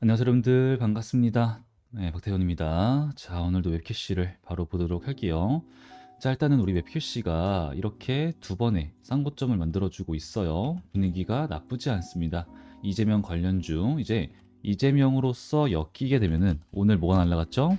안녕하세요 여러분들 반갑습니다. 네, 박태현입니다. 자 오늘도 웹캐시를 바로 보도록 할게요. 자 일단은 우리 웹캐시가 이렇게 두 번의 쌍고점을 만들어주고 있어요. 분위기가 나쁘지 않습니다. 이재명 관련 중 이제 이재명으로서 엮이게 되면은 오늘 뭐가 날라갔죠?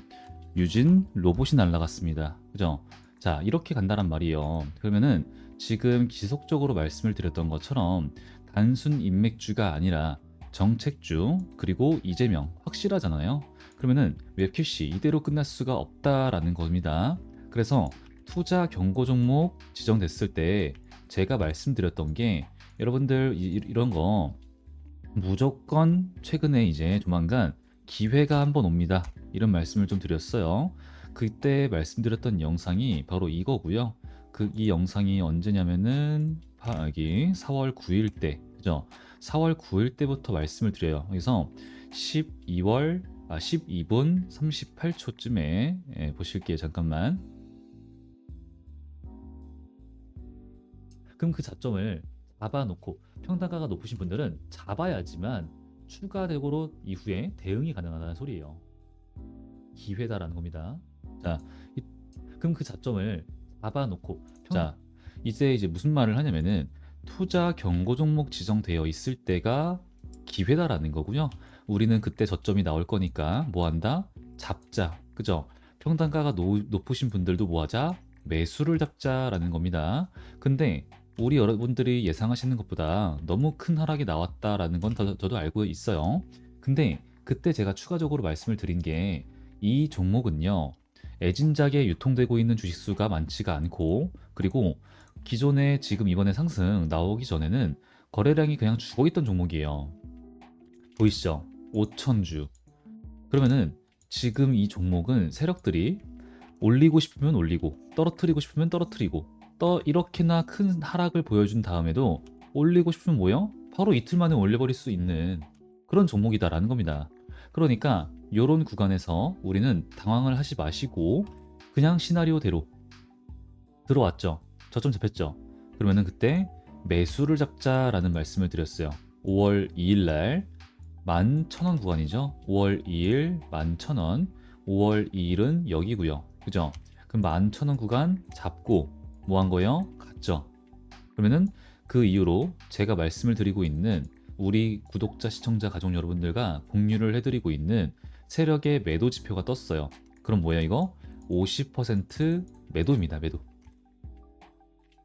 유진 로봇이 날라갔습니다. 그죠? 자 이렇게 간다란 말이에요. 그러면은 지금 지속적으로 말씀을 드렸던 것처럼 단순 인맥주가 아니라 정책주 그리고 이재명 확실하잖아요. 그러면은 웹QC 이대로 끝날 수가 없다라는 겁니다. 그래서 투자 경고 종목 지정됐을 때 제가 말씀드렸던 게 여러분들 이, 이런 거 무조건 최근에 이제 조만간 기회가 한번 옵니다. 이런 말씀을 좀 드렸어요. 그때 말씀드렸던 영상이 바로 이거고요. 그 이 영상이 언제냐면은 파- 여기 4월 9일 때 그죠? 4월 9일 때부터 말씀을 드려요. 그래서 12월 아 12분 38초쯤에 예, 보실게요. 잠깐만. 그럼 그 자점을 잡아놓고 평단가가 높으신 분들은 잡아야지만 추가 대고로 이후에 대응이 가능하다는 소리예요. 기회다라는 겁니다. 자, 이- 그럼 그 자점을 잡아놓고 자 이제 이제 무슨 말을 하냐면은 투자 경고 종목 지정되어 있을 때가 기회다라는 거고요. 우리는 그때 저점이 나올 거니까 뭐 한다? 잡자. 그죠? 평단가가 노- 높으신 분들도 뭐 하자? 매수를 잡자라는 겁니다. 근데 우리 여러분들이 예상하시는 것보다 너무 큰 하락이 나왔다라는 건 저, 저도 알고 있어요. 근데 그때 제가 추가적으로 말씀을 드린 게 이 종목은요. 애진작에 유통되고 있는 주식수가 많지가 않고 그리고 기존에 지금 이번에 상승 나오기 전에는 거래량이 그냥 죽어 있던 종목이에요. 보이시죠? 5천주. 그러면은 지금 이 종목은 세력들이 올리고 싶으면 올리고 떨어뜨리고 싶으면 떨어뜨리고 떠 이렇게나 큰 하락을 보여준 다음에도 올리고 싶으면 뭐요? 바로 이틀 만에 올려버릴 수 있는 그런 종목이다라는 겁니다. 그러니까 이런 구간에서 우리는 당황을 하지 마시고 그냥 시나리오대로 들어왔죠. 저점 잡혔죠. 그러면은 그때 매수를 잡자라는 말씀을 드렸어요. 5월 2일 날 11,000원 구간이죠. 5월 2일 11,000원, 5월 2일은 여기고요. 그죠? 그럼 11,000원 구간 잡고 뭐 한 거예요? 갔죠. 그러면은 그 이후로 제가 말씀을 드리고 있는 우리 구독자, 시청자, 가족 여러분들과 공유를 해드리고 있는 세력의 매도 지표가 떴어요. 그럼 뭐야 이거? 50% 매도입니다. 매도.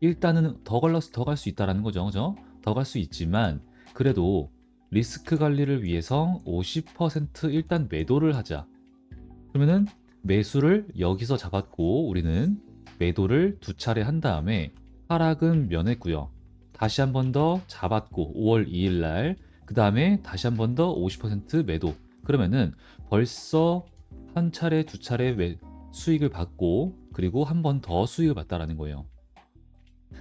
일단은 더 걸러서 더 갈 수 있다라는 거죠. 그죠? 더 갈 수 있지만 그래도 리스크 관리를 위해서 50% 일단 매도를 하자. 그러면은 매수를 여기서 잡았고 우리는 매도를 두 차례 한 다음에 하락은 면했고요. 다시 한 번 더 잡았고 5월 2일 날 그 다음에 다시 한 번 더 50% 매도. 그러면은 벌써 한 차례 두 차례 매- 수익을 받고 그리고 한 번 더 수익을 받다라는 거예요.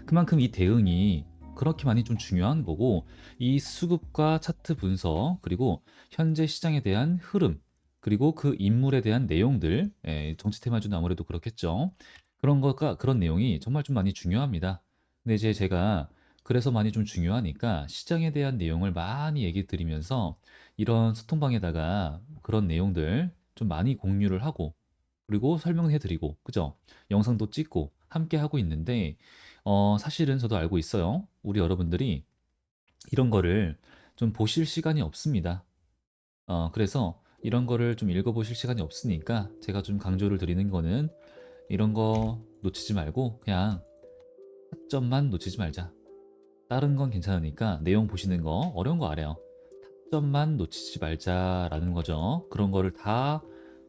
그만큼 이 대응이 그렇게 많이 좀 중요한 거고 이 수급과 차트 분석 그리고 현재 시장에 대한 흐름 그리고 그 인물에 대한 내용들 예, 정치 테마주는 아무래도 그렇겠죠. 그런 것과 그런 내용이 정말 좀 많이 중요합니다. 근데 이제 제가 그래서 많이 좀 중요하니까 시장에 대한 내용을 많이 얘기 드리면서 이런 소통방에다가 그런 내용들 좀 많이 공유를 하고 그리고 설명해 드리고 그죠? 영상도 찍고 함께 하고 있는데 어, 사실은 저도 알고 있어요. 우리 여러분들이 이런 거를 좀 보실 시간이 없습니다. 어, 그래서 이런 거를 좀 읽어보실 시간이 없으니까 제가 좀 강조를 드리는 거는 이런 거 놓치지 말고 그냥 타점만 놓치지 말자. 다른 건 괜찮으니까 내용 보시는 거 어려운 거 알아요. 타점만 놓치지 말자라는 거죠. 그런 거를 다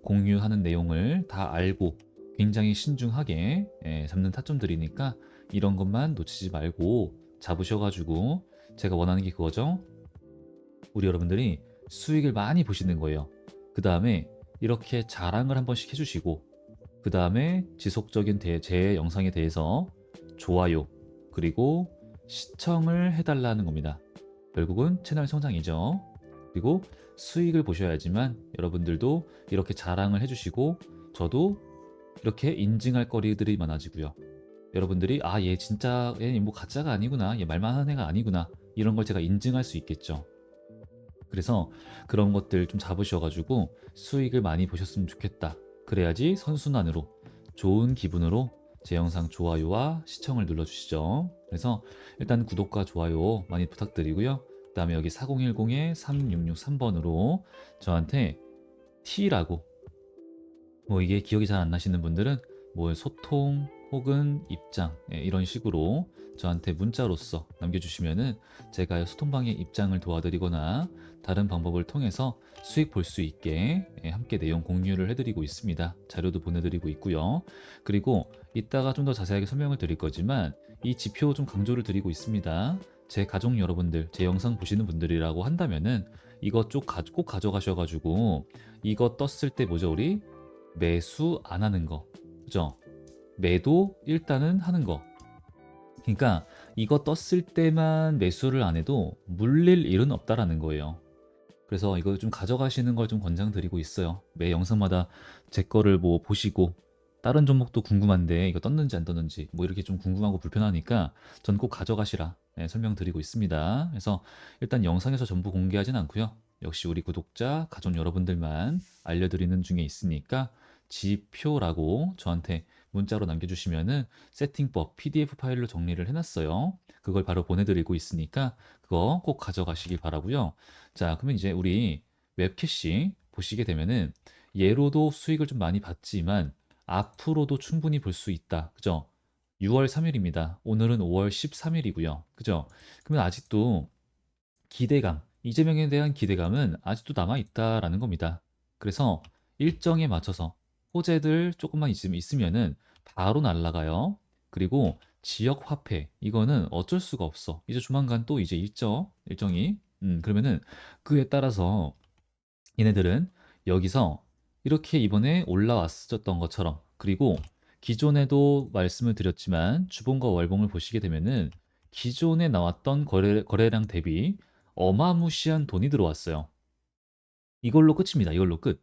공유하는 내용을 다 알고 굉장히 신중하게 예, 잡는 타점들이니까 이런 것만 놓치지 말고 잡으셔가지고 제가 원하는 게 그거죠. 우리 여러분들이 수익을 많이 보시는 거예요. 그 다음에 이렇게 자랑을 한 번씩 해주시고 그 다음에 지속적인 대- 제 영상에 대해서 좋아요 그리고 시청을 해달라는 겁니다. 결국은 채널 성장이죠. 그리고 수익을 보셔야지만 여러분들도 이렇게 자랑을 해주시고 저도 이렇게 인증할 거리들이 많아지고요. 여러분들이 아 얘 진짜 얘뭐 가짜가 아니구나 얘 말만 하는 애가 아니구나 이런 걸 제가 인증할 수 있겠죠. 그래서 그런 것들 좀 잡으셔 가지고 수익을 많이 보셨으면 좋겠다. 그래야지 선순환으로 좋은 기분으로 제 영상 좋아요와 시청을 눌러주시죠. 그래서 일단 구독과 좋아요 많이 부탁드리고요. 그 다음에 여기 4010에 3663번으로 저한테 T라고 뭐 이게 기억이 잘 안 나시는 분들은 뭐 소통 혹은 입장 예, 이런 식으로 저한테 문자로서 남겨주시면은 제가 소통방의 입장을 도와드리거나 다른 방법을 통해서 수익 볼 수 있게 예, 함께 내용 공유를 해드리고 있습니다. 자료도 보내드리고 있고요. 그리고 이따가 좀 더 자세하게 설명을 드릴 거지만 이 지표 좀 강조를 드리고 있습니다. 제 가족 여러분들, 제 영상 보시는 분들이라고 한다면은 이거 쭉 가- 꼭 가져가셔가지고 이거 떴을 때 뭐죠 우리 매수 안 하는 거 그죠? 매도 일단은 하는 거. 그러니까 이거 떴을 때만 매수를 안 해도 물릴 일은 없다라는 거예요. 그래서 이거 좀 가져가시는 걸 좀 권장드리고 있어요. 매 영상마다 제 거를 뭐 보시고 다른 종목도 궁금한데 이거 떴는지 안 떴는지 뭐 이렇게 좀 궁금하고 불편하니까 전 꼭 가져가시라 네, 설명드리고 있습니다. 그래서 일단 영상에서 전부 공개하진 않고요. 역시 우리 구독자, 가족 여러분들만 알려드리는 중에 있으니까 지표라고 저한테 문자로 남겨주시면은 세팅법 PDF 파일로 정리를 해놨어요. 그걸 바로 보내드리고 있으니까 그거 꼭 가져가시길 바라고요. 자, 그러면 이제 우리 웹캐시 보시게 되면은 예로도 수익을 좀 많이 봤지만 앞으로도 충분히 볼 수 있다. 그죠? 6월 3일입니다. 오늘은 5월 13일이고요. 그죠? 그러면 아직도 기대감, 이재명에 대한 기대감은 아직도 남아 있다라는 겁니다. 그래서 일정에 맞춰서 호재들 조금만 있으면 있으면은 바로 날아가요. 그리고 지역 화폐 이거는 어쩔 수가 없어. 이제 조만간 또 이제 일정 일정이 음 그러면은 그에 따라서 얘네들은 여기서 이렇게 이번에 올라왔었던 것처럼 그리고 기존에도 말씀을 드렸지만 주봉과 월봉을 보시게 되면은 기존에 나왔던 거래, 거래량 대비 어마무시한 돈이 들어왔어요. 이걸로 끝입니다. 이걸로 끝.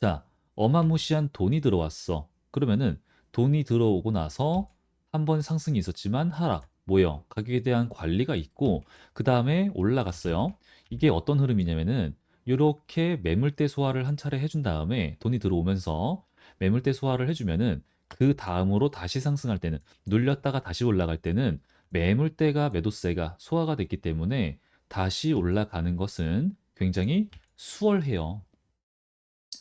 자, 어마무시한 돈이 들어왔어. 그러면은 돈이 들어오고 나서 한 번 상승이 있었지만 하락. 뭐요? 가격에 대한 관리가 있고 그 다음에 올라갔어요. 이게 어떤 흐름이냐면은 이렇게 매물대 소화를 한 차례 해준 다음에 돈이 들어오면서 매물대 소화를 해주면은 그 다음으로 다시 상승할 때는 눌렸다가 다시 올라갈 때는 매물대가 매도세가 소화가 됐기 때문에 다시 올라가는 것은 굉장히 수월해요.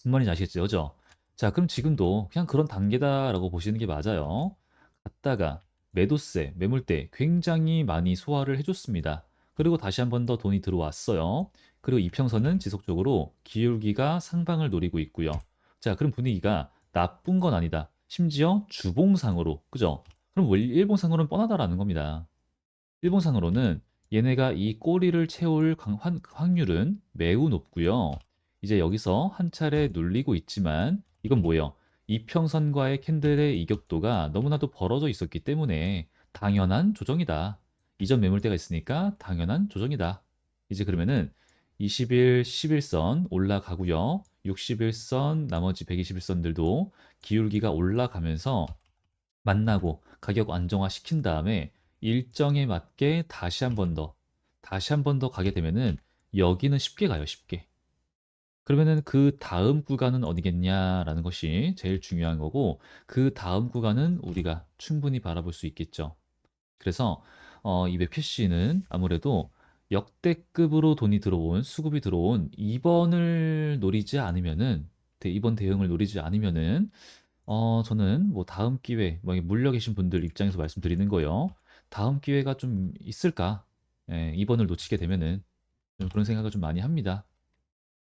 무슨 말인지 아시겠죠? 그죠? 자, 그럼 지금도 그냥 그런 단계다라고 보시는 게 맞아요. 갔다가 매도세, 매물대 굉장히 많이 소화를 해줬습니다. 그리고 다시 한 번 더 돈이 들어왔어요. 그리고 이평선은 지속적으로 기울기가 상방을 노리고 있고요. 자, 그럼 분위기가 나쁜 건 아니다. 심지어 주봉상으로, 그죠? 그럼 월- 일봉상으로는 뻔하다라는 겁니다. 일봉상으로는 얘네가 이 꼬리를 채울 확률은 매우 높고요. 이제 여기서 한 차례 눌리고 있지만 이건 뭐예요? 이평선과의 캔들의 이격도가 너무나도 벌어져 있었기 때문에 당연한 조정이다. 이전 매물대가 있으니까 당연한 조정이다. 이제 그러면은 20일, 11선 올라가고요. 60일선, 나머지 120일선들도 기울기가 올라가면서 만나고 가격 안정화 시킨 다음에 일정에 맞게 다시 한 번 더, 다시 한 번 더 가게 되면은 여기는 쉽게 가요, 쉽게. 그러면은 그 다음 구간은 어디겠냐라는 것이 제일 중요한 거고 그 다음 구간은 우리가 충분히 바라볼 수 있겠죠. 그래서 어, 이 웹PC는 아무래도 역대급으로 돈이 들어온 수급이 들어온 2번을 노리지 않으면은 대- 이번 대응을 노리지 않으면은 어, 저는 뭐 다음 기회 뭐 이게 물려 계신 분들 입장에서 말씀드리는 거예요. 다음 기회가 좀 있을까? 예, 2번을 놓치게 되면은 좀 그런 생각을 좀 많이 합니다.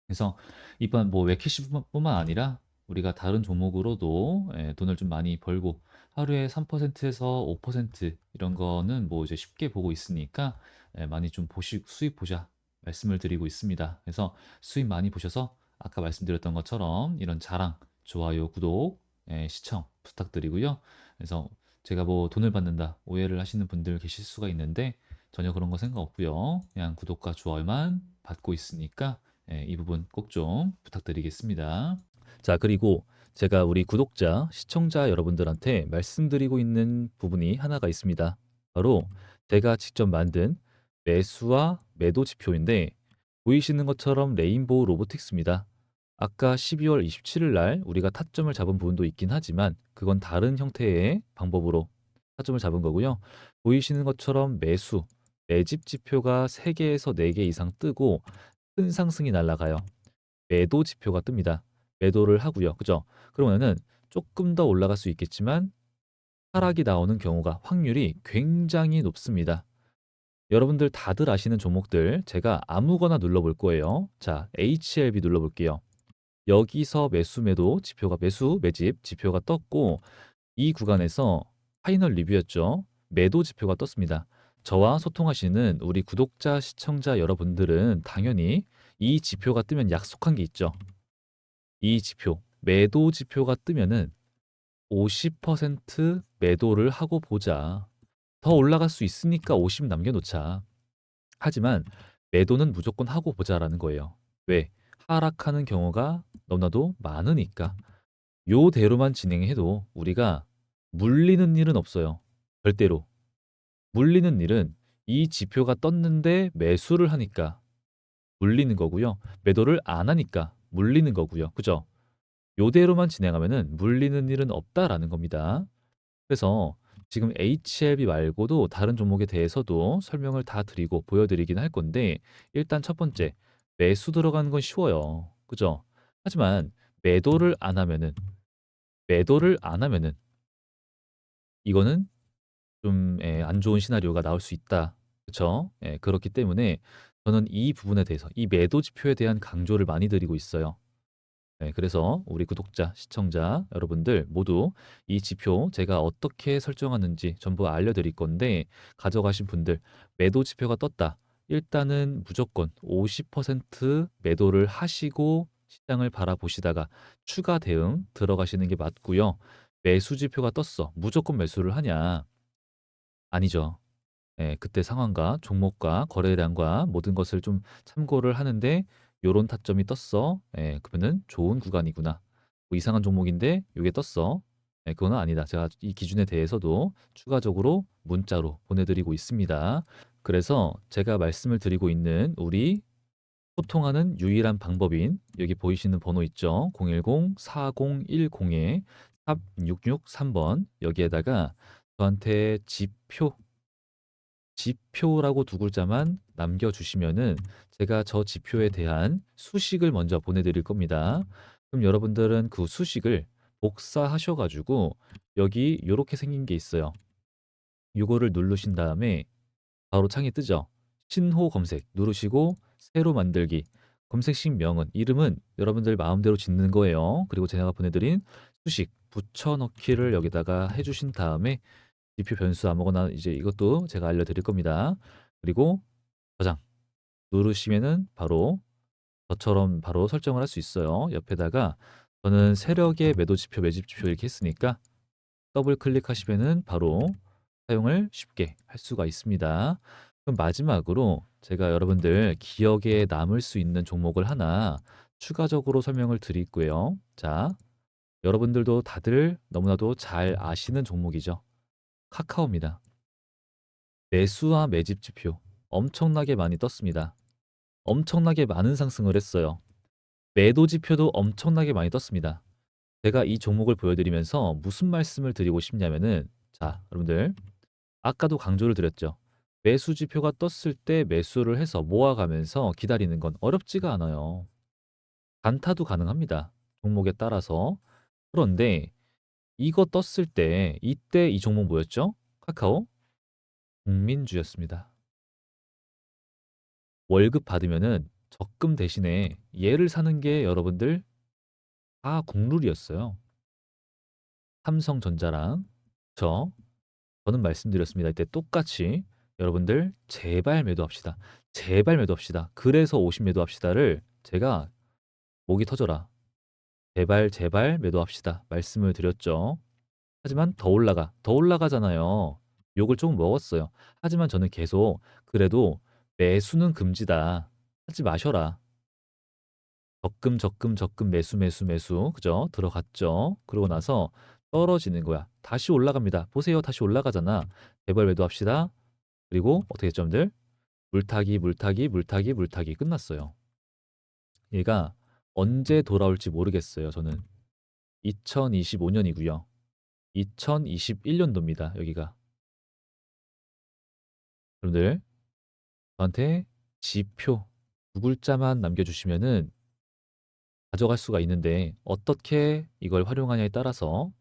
그래서 이번 뭐 웹캐시뿐만 아니라 우리가 다른 종목으로도 예, 돈을 좀 많이 벌고 하루에 3%에서 5% 이런 거는 뭐 이제 쉽게 보고 있으니까 예, 많이 좀 보시 수익 보자 말씀을 드리고 있습니다. 그래서 수익 많이 보셔서 아까 말씀드렸던 것처럼 이런 자랑, 좋아요, 구독, 예, 시청 부탁드리고요. 그래서 제가 뭐 돈을 받는다 오해를 하시는 분들 계실 수가 있는데 전혀 그런 거 생각 없고요. 그냥 구독과 좋아요만 받고 있으니까 예, 이 부분 꼭 좀 부탁드리겠습니다. 자, 그리고 제가 우리 구독자, 시청자 여러분들한테 말씀드리고 있는 부분이 하나가 있습니다. 바로 제가 직접 만든 매수와 매도 지표인데 보이시는 것처럼 레인보우 로보틱스입니다. 아까 12월 27일 날 우리가 타점을 잡은 부분도 있긴 하지만 그건 다른 형태의 방법으로 타점을 잡은 거고요. 보이시는 것처럼 매수, 매집 지표가 3개에서 4개 이상 뜨고 큰 상승이 날아가요. 매도 지표가 뜹니다. 매도를 하고요. 그죠? 그러면은 조금 더 올라갈 수 있겠지만 하락이 나오는 경우가 확률이 굉장히 높습니다. 여러분들 다들 아시는 종목들 제가 아무거나 눌러볼 거예요. 자, HLB 눌러볼게요. 여기서 매수 매도 지표가 매수 매집 지표가 떴고 이 구간에서 파이널 리뷰였죠. 매도 지표가 떴습니다. 저와 소통하시는 우리 구독자 시청자 여러분들은 당연히 이 지표가 뜨면 약속한 게 있죠. 이 지표 매도 지표가 뜨면은 50% 매도를 하고 보자. 더 올라갈 수 있으니까 50 남겨놓자. 하지만 매도는 무조건 하고 보자라는 거예요. 왜? 하락하는 경우가 너무나도 많으니까. 요대로만 진행해도 우리가 물리는 일은 없어요. 절대로. 물리는 일은 이 지표가 떴는데 매수를 하니까 물리는 거고요. 매도를 안 하니까 물리는 거고요. 그죠? 요대로만 진행하면은 물리는 일은 없다라는 겁니다. 그래서 지금 HLB 말고도 다른 종목에 대해서도 설명을 다 드리고 보여드리긴 할 건데 일단 첫 번째 매수 들어가는 건 쉬워요. 그죠? 하지만 매도를 안 하면은 매도를 안 하면은 이거는 좀 예, 안 좋은 시나리오가 나올 수 있다. 그쵸? 예, 그렇기 때문에 저는 이 부분에 대해서 이 매도 지표에 대한 강조를 많이 드리고 있어요. 네, 그래서 우리 구독자, 시청자 여러분들 모두 이 지표 제가 어떻게 설정하는지 전부 알려 드릴 건데 가져가신 분들 매도 지표가 떴다. 일단은 무조건 50% 매도를 하시고 시장을 바라보시다가 추가 대응 들어가시는 게 맞고요. 매수 지표가 떴어. 무조건 매수를 하냐? 아니죠. 예, 그때 상황과 종목과 거래량과 모든 것을 좀 참고를 하는데 요런 타점이 떴어. 예, 그러면은 좋은 구간이구나. 뭐 이상한 종목인데 요게 떴어. 예, 그거는 아니다. 제가 이 기준에 대해서도 추가적으로 문자로 보내드리고 있습니다. 그래서 제가 말씀을 드리고 있는 우리 소통하는 유일한 방법인 여기 보이시는 번호 있죠? 010-4010에 663 번 여기에다가 저한테 지표 지표라고 두 글자만 남겨주시면은 제가 저 지표에 대한 수식을 먼저 보내드릴 겁니다. 그럼 여러분들은 그 수식을 복사하셔가지고 여기 이렇게 생긴 게 있어요. 이거를 누르신 다음에 바로 창이 뜨죠. 신호 검색 누르시고 새로 만들기 검색식 명은 이름은 여러분들 마음대로 짓는 거예요. 그리고 제가 보내드린 수식 붙여넣기를 여기다가 해주신 다음에 지표 변수 아무거나 이제 이것도 제가 알려드릴 겁니다. 그리고 저장 누르시면은 바로 저처럼 바로 설정을 할 수 있어요. 옆에다가 저는 세력의 매도 지표, 매집 지표 이렇게 했으니까 더블 클릭하시면은 바로 사용을 쉽게 할 수가 있습니다. 그럼 마지막으로 제가 여러분들 기억에 남을 수 있는 종목을 하나 추가적으로 설명을 드리고요. 자, 여러분들도 다들 너무나도 잘 아시는 종목이죠. 카카오입니다. 매수와 매집 지표 엄청나게 많이 떴습니다. 엄청나게 많은 상승을 했어요. 매도 지표도 엄청나게 많이 떴습니다. 제가 이 종목을 보여드리면서 무슨 말씀을 드리고 싶냐면은 자, 여러분들 아까도 강조를 드렸죠. 매수 지표가 떴을 때 매수를 해서 모아가면서 기다리는 건 어렵지가 않아요. 단타도 가능합니다. 종목에 따라서. 그런데 이거 떴을 때 이때 이 종목 뭐였죠? 카카오 국민주였습니다. 월급 받으면은 적금 대신에 얘를 사는 게 여러분들 다 국룰이었어요. 삼성전자랑 저 저는 말씀드렸습니다. 이때 똑같이 여러분들 제발 매도합시다. 제발 매도합시다. 그래서 50 매도합시다를 제가 목이 터져라. 제발 제발 매도합시다. 말씀을 드렸죠. 하지만 더 올라가. 더 올라가잖아요. 욕을 조금 먹었어요. 하지만 저는 계속 그래도 매수는 금지다. 하지 마셔라. 적금 적금 적금 매수 매수 매수 그죠? 들어갔죠. 그러고 나서 떨어지는 거야. 다시 올라갑니다. 보세요. 다시 올라가잖아. 제발 매도합시다. 그리고 어떻게 했죠, 여러분들? 물타기 물타기 물타기 물타기 끝났어요. 얘가 언제 돌아올지 모르겠어요. 저는 2025년이고요. 2021년도입니다. 여기가. 여러분들 저한테 지표 두 글자만 남겨주시면은 가져갈 수가 있는데 어떻게 이걸 활용하냐에 따라서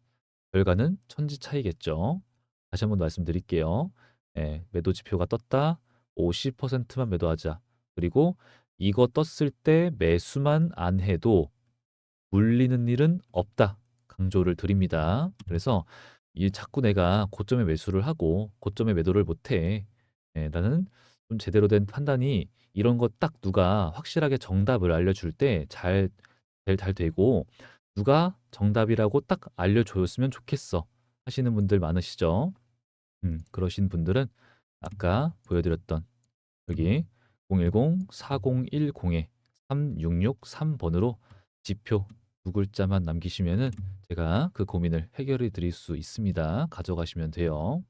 결과는 천지 차이겠죠. 다시 한번 말씀드릴게요. 예, 매도 지표가 떴다. 50%만 매도하자. 그리고 이거 떴을 때 매수만 안 해도 물리는 일은 없다. 강조를 드립니다. 그래서 이 자꾸 내가 고점에 매수를 하고 고점에 매도를 못해. 예, 나는 좀 제대로 된 판단이 이런 거 딱 누가 확실하게 정답을 알려줄 때잘잘잘 되고 누가 정답이라고 딱 알려줬으면 좋겠어 하시는 분들 많으시죠? 음, 그러신 분들은 아까 보여드렸던 여기 010-4010-3663번으로 지표 두 글자만 남기시면은 제가 그 고민을 해결해 드릴 수 있습니다. 가져가시면 돼요.